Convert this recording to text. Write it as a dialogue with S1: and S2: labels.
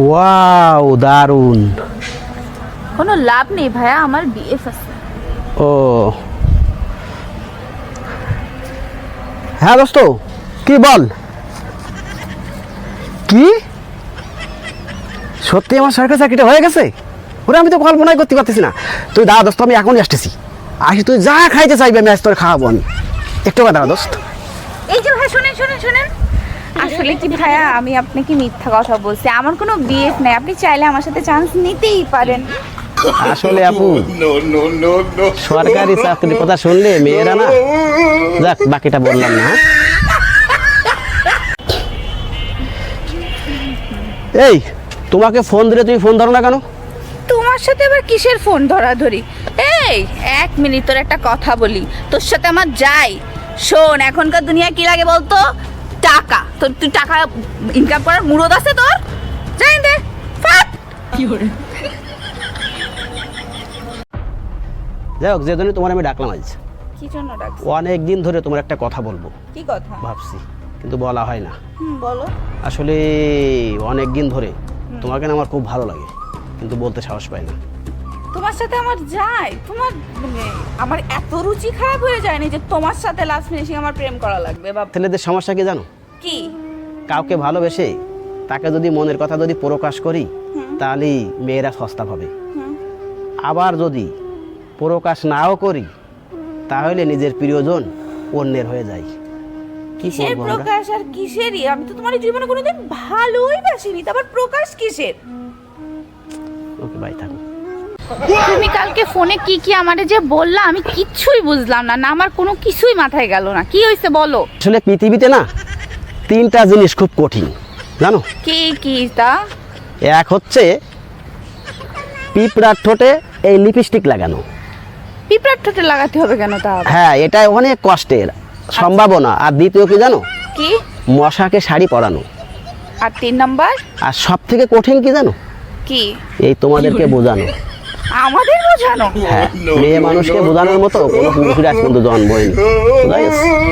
S1: Wow দারুণ।
S2: কোনো লাভ নেই ভাইয়া আমার বিএফ আছে
S1: ও। হ্যাঁ দোস্ত কি বল? কি? সত্যি আমার সরকারি চাকরিটা হয়ে গেছে? ওরে আমি তো কল্পনাই করতে পারতেছি না। তুই দাদা দোস্ত আমি এখনই আসতেছি। আসি তুই যা খাইতে চাইবি আমি আজ তোর খাওয়াবো আমি। একটু কথা দোস্ত।
S2: এই যে ভাই শুনেন শুনেন শুনেন। আসলে কি ভাইয়া আমি আপনাকে মিথ্যা কথা বলছি। আমার কোনো বিএফ নাই। আপনি চাইলে আমার সাথে চান্স নিতেই পারেন।
S1: আসলে আপু সরকারি চাকরির কথা শুনলে মেয়েরা না যাক বাকিটা বললাম না হ্যাঁ? এই তোমাকে ফোন দিলে তুমি ফোন ধরো না কেন?
S2: তোমার সাথে আবার কিসের ফোন ধরাধরি? এই এক মিনিট তোর একটা কথা বলি। তোর সাথে আমার যাই। শোন এখনকার দুনিয়ায় কি লাগে বলতো? টাকা। তোর তুই টাকা ইনকাম করার মুরদ আছে তোর? যাই দে ফাট!
S1: যাই হোক যে জন্য তোমার আমি ডাকলাম আজ।
S2: কি জন্য ডাকছ
S1: অনেক দিন ধরে তোমার একটা কথা বলব।
S2: কি কথা?
S1: ভাবছি কিন্তু বলা হয় না।
S2: বলো।
S1: আসলে অনেক দিন ধরে তোমাকে না আমার খুব ভালো লাগে কিন্তু বলতে সাহস পাই না।
S2: তোমার সাথে আমার যাই তোমার মানে আমার এত রুচি খারাপ হয়ে যায়নি যে তোমার সাথে লাস্ট ফিনিশিং আমার প্রেম করা লাগবে বা
S1: ছেলেদের সমস্যা কি জানো?
S2: কি?
S1: কাউকে ভালোবেসে তাকে যদি মনের কথা যদি প্রকাশ করি তাহলেই মেয়েরা সস্তা পাবে আবার যদি প্রকাশ নাও করি তাহলে নিজের প্রিয়জন অন্যের হয়ে যায়।
S2: কিসের প্রকাশ আর কিসেরই? আমি তো তোমার জীবনে কোনোদিন ভালোই বাসিনি। তারপর প্রকাশ কিসের?
S1: ওকে বাই থাকো।
S2: তুমি কালকে ফোনে কি কি আমারে যে বললা আমি কিচ্ছুই বুঝলাম না। না আমার কোনো কিছুই মাথায় গেল না। কি হয়েছে বলো?
S1: আসলে পৃথিবীতে না তিনটা জিনিস খুব কঠিন জানো?
S2: কি কি তা?
S1: এক হচ্ছে পিঁপড়ার ঠোঁটে এই লিপস্টিক লাগানো।
S2: পিঁপড়ার ঠোঁটে লাগাতে হবে কেন তা
S1: হ্যাঁ এটা অনেক কষ্টের সম্ভাবনা। আর দ্বিতীয় কি জানো?
S2: কি?
S1: মশাকে শাড়ি পরানো।
S2: আর তিন নাম্বার?
S1: আর সব থেকে কঠিন কি জানো?
S2: কি?
S1: এই তোমাদেরকে বোঝানো।
S2: আমাদের বোঝানো?
S1: হ্যাঁ মেয়ে মানুষকে বোঝানোর মতো কোনো পুরুষের আজ পর্যন্ত জন্ম হয়নি?